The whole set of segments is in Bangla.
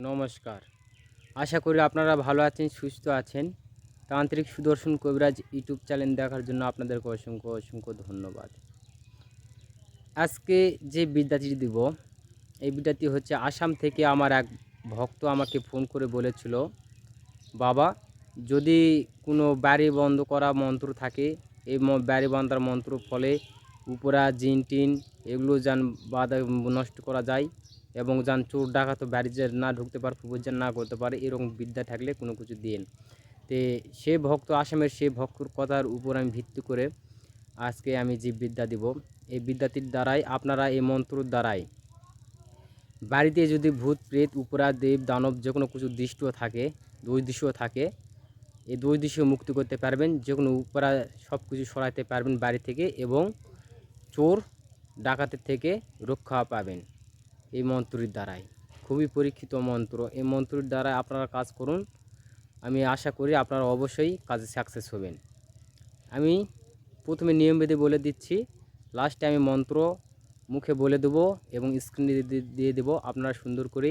নমস্কার। আশা করি আপনারা ভালো আছেন, সুস্থ আছেন। তান্ত্রিক সুদর্শন কবিরাজ ইউটিউব চ্যানেল দেখার জন্য আপনাদেরকে অসংখ্য অসংখ্য ধন্যবাদ। আজকে যে বিদ্যাটি দিব, এই বিদ্যাটি হচ্ছে আসাম থেকে আমার এক ভক্ত আমাকে ফোন করে বলেছিল, বাবা, যদি কোনো বাড়ি বন্ধ করা মন্ত্র থাকে, এই বাড়ি বন্ধার মন্ত্র ফলে উপরা জিন টিন এগুলো যেন বাধা নষ্ট করা যায় এবং যান চোর, ডাকাত বাড়ি যে না ঢুকতে পারে ফুপুর না করতে পারে, এরকম বিদ্যা থাকলে কোনো কিছু দিন তে সে ভক্ত, আসামের সে ভক্তর কথার উপর আমি ভিত্তি করে আজকে আমি যে বিদ্যা দিব, এই বিদ্যাটির দ্বারাই আপনারা এই মন্ত্রর দ্বারাই বাড়িতে যদি ভূত, প্রেত, উপরা, দেব, দানব যে কোনো কিছু দৃষ্ট থাকে দুই দৃশ্য থাকে, এই দুই দৃশ্য মুক্তি করতে পারবেন, যে কোনো উপরা সব কিছু সরাইতে পারবেন বাড়ি থেকে এবং চোর, ডাকাতের থেকে রক্ষা পাবেন। এই মন্ত্রের দ্বারাই। খুবই পরীক্ষিত মন্ত্র। এই মন্ত্রের দ্বারা আপনারা কাজ করুন। আমি আশা করি আপনারা অবশ্যই কাজে সাকসেস হবেন। আমি প্রথমে নিয়মবিধি বলে দিচ্ছি লাস্টে আমি মন্ত্র মুখে বলে দেবো এবং স্ক্রিনে দিয়ে দেবো। আপনারা সুন্দর করে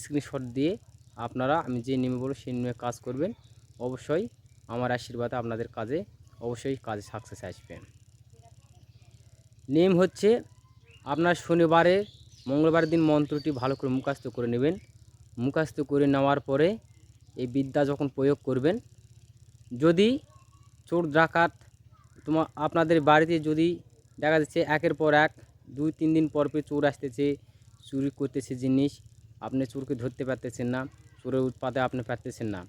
স্ক্রিনশট দিয়ে আপনারা, আমি যে নিয়মে বলব সেই নিয়মে কাজ করবেন। অবশ্যই আমার আশীর্বাদে আপনাদের কাজে অবশ্যই কাজে সাকসেস আসবেন। নিয়ম হচ্ছে, আপনার শনিবারে মঙ্গলবার দিন মন্ত্রটি ভালো করে মুখস্থ করে নেবেন। মুখস্থ করে নেওয়ার পরে এই বিদ্যা যখন প্রয়োগ করবেন, যদি চোর, ডাকাত তোমার আপনাদের বাড়িতে যদি দেখা যাচ্ছে একের পর এক, দুই, তিন দিন পর পর চোর আসতেছে, চুরি করতেছে জিনিস, আপনি চোরকে ধরতে পারতেছেন না, চোরের উৎপাদে আপনি পারতেছেন না,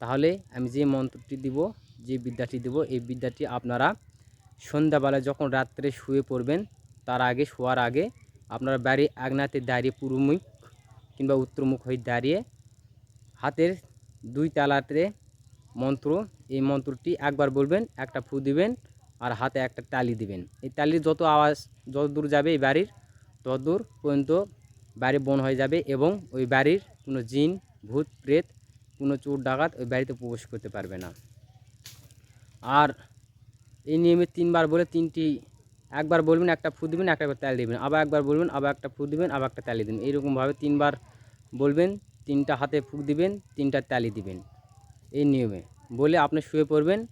তাহলে আমি যে মন্ত্রটি দিব, যে বিদ্যাটি দিব, এই বিদ্যাটি আপনারা সন্ধ্যাবেলা যখন রাত্রে শুয়ে পড়বেন, তার আগে, শোয়ার আগে আপনার বাড়ি আগনাতে দাঁড়িয়ে পূর্বমুখ কিংবা উত্তরমুখ হয়ে দাঁড়িয়ে হাতের দুই তালাতে মন্ত্র, এই মন্ত্রটি একবার বলবেন, একটা ফু দিবেন আর হাতে একটা তালি দিবেন। এই তালির যত আওয়াজ, যত দূর যাবে এই বাড়ির, তত দূর পর্যন্ত বাড়ি বন হয়ে যাবে এবং ওই বাড়ির কোনো জিন, ভূত, প্রেত, কোনো চোর, ডাকাত ওই বাড়িতে প্রবেশ করতে পারবে না। আর এই নিয়মে তিনবার বলে তিনটি একবার বলবেন, একটা ফু দিবেন, একটা তালি দিবেন। আবার একবার বলবেন, আবার একটা ফু দিবেন, আবার একটা তালি দিবেন। এইরকমভাবে তিনবার বলবেন, তিনটা হাতে ফুক দিবেন, তিনটা তালি দিবেন। এই নিয়মে। বলে আপনি শুয়ে পড়বেন।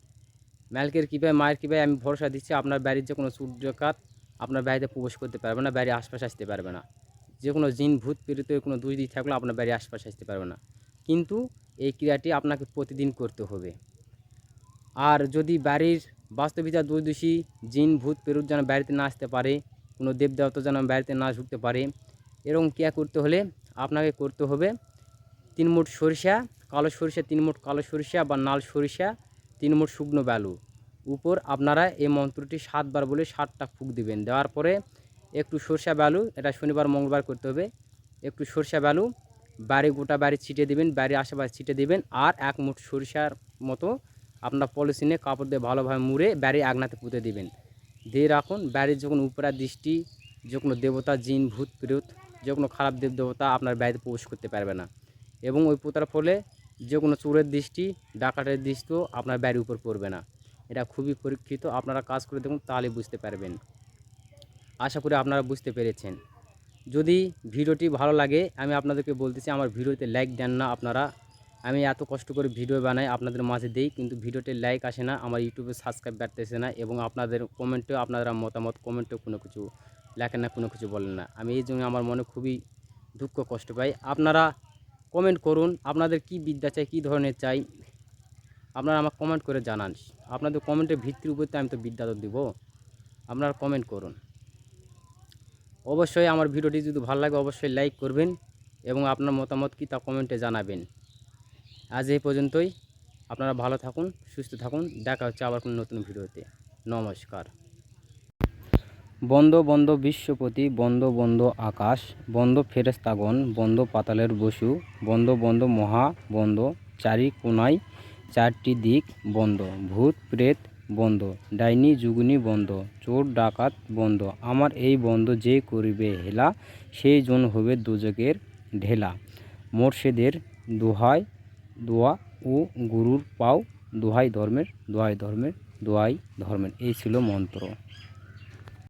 মালকের কৃপায়, মায়ের কৃপায় আমি ভরসা দিচ্ছি, আপনার বাড়ির যে কোনো সূর্যকাত আপনার বাড়িতে প্রবেশ করতে পারবে না, বাড়ির আশপাশে আসতে পারবে না। যে কোনো জিন, ভূত পীড়িত কোনো দুই দিক থাকলে আপনার বাড়ির আশপাশে আসতে পারবে না। কিন্তু এই ক্রিয়াটি আপনাকে প্রতিদিন করতে হবে। আর যদি বাড়ির বাস্তবিতা দোষী জিন, ভূত, পেরুত যেন বাড়িতে না আসতে পারে, কোনো দেবদেবতা যেন বাড়িতে না ঢুকতে পারে। এরকম ক্রিয়া করতে হলে আপনাকে করতে হবে তিন মুঠ সরিষা, কালো সরিষা, তিন মুঠ কালো সরিষা বা নাল সরিষা, তিন মুঠ শুকনো বালু উপর আপনারা এই মন্ত্রটি সাতবার বলে সাতটা ফুক দিবেন। দেওয়ার পরে একটু সরষা বালু এটা শনিবার, মঙ্গলবার করতে হবে। একটু সরষা বালু বাড়ি গোটা বাড়ি ছিটে দিবেন, বাড়ির আশেপাশে ছিটে দিবেন, আর এক মুঠ সরিষার মতো আপনার পলিথিনে কাপড় দিয়ে ভালোভাবে মুড়ে বাড়ি আগনাতে পুঁতে দিবেন। দিয়ে রাখুন বাড়ির যখন উপরা দৃষ্টি, যে কোনো দেবতা, জিন, ভূত, প্রেত, যে কোনো খারাপ দেব, দেবতা আপনার বাড়িতে প্রবেশ করতে পারবে না। এবং ওই পোতার ফলে যে কোনো চোরের দৃষ্টি, ডাকাতের দৃষ্টিও আপনার বাড়ির উপর পড়বে না। এটা খুবই পরীক্ষিত, আপনারা কাজ করে দেখুন তাহলে বুঝতে পারবেন। আশা করি আপনারা বুঝতে পেরেছেন। যদি ভিডিওটি ভালো লাগে, আমি আপনাদেরকে বলতেছি, আমার ভিডিওতে লাইক দেন না আপনারা। আমি এত কষ্ট করে ভিডিও বানাই আপনাদের মাঝে দেই, কিন্তু ভিডিওতে লাইক আসে না, আমার ইউটিউবে সাবস্ক্রাইব বাড়তেছে না এবং আপনাদের কমেন্টেও আপনারা মতামত কমেন্টেও কোনো কিছু লেখেন না, কোনো কিছু বলেন না। আমি এই জন্য আমার মনে খুবই দুঃখ, কষ্ট পাই। আপনারা কমেন্ট করুন, আপনাদের কি বিদ্যা চাই, কী ধরনের চাই, আপনারা আমাকে কমেন্ট করে জানান। আপনাদের কমেন্টের ভিত্তির উপর তো আমি তো বিদ্যা তো দিব। আপনারা কমেন্ট করুন। অবশ্যই আমার ভিডিওটি যদি ভালো লাগে, অবশ্যই লাইক করবেন এবং আপনার মতামত কি তা কমেন্টে জানাবেন। আজ এই পর্যন্তই। আপনারা ভালো থাকুন, সুস্থ থাকুন। দেখা হচ্ছে আবার কোনো নতুন ভিডিওতে। নমস্কার। বন্ধ বন্ধ বিশ্বপতি, বন্ধ বন্ধ আকাশ, বন্ধ ফেরেস্তাগণ বন্ধ পাতালের বসু, বন্ধ বন্ধ মহা, বন্ধ চারি কোনায় চারটি দিক বন্ধ, ভূত, প্রেত বন্ধ, ডাইনি, যুগনি বন্ধ, চোর, ডাকাত বন্ধ, আমার এই বন্ধ যে করিবে হেলা, সেই জন হবে দুজকের ঢেলা, মোর্শেদের দোহাই দোয়া ও গুরুর পাও দোহাই ধর্মের দোহাই ধর্মের দোহাই ধর্মের। এই ছিল মন্ত্র।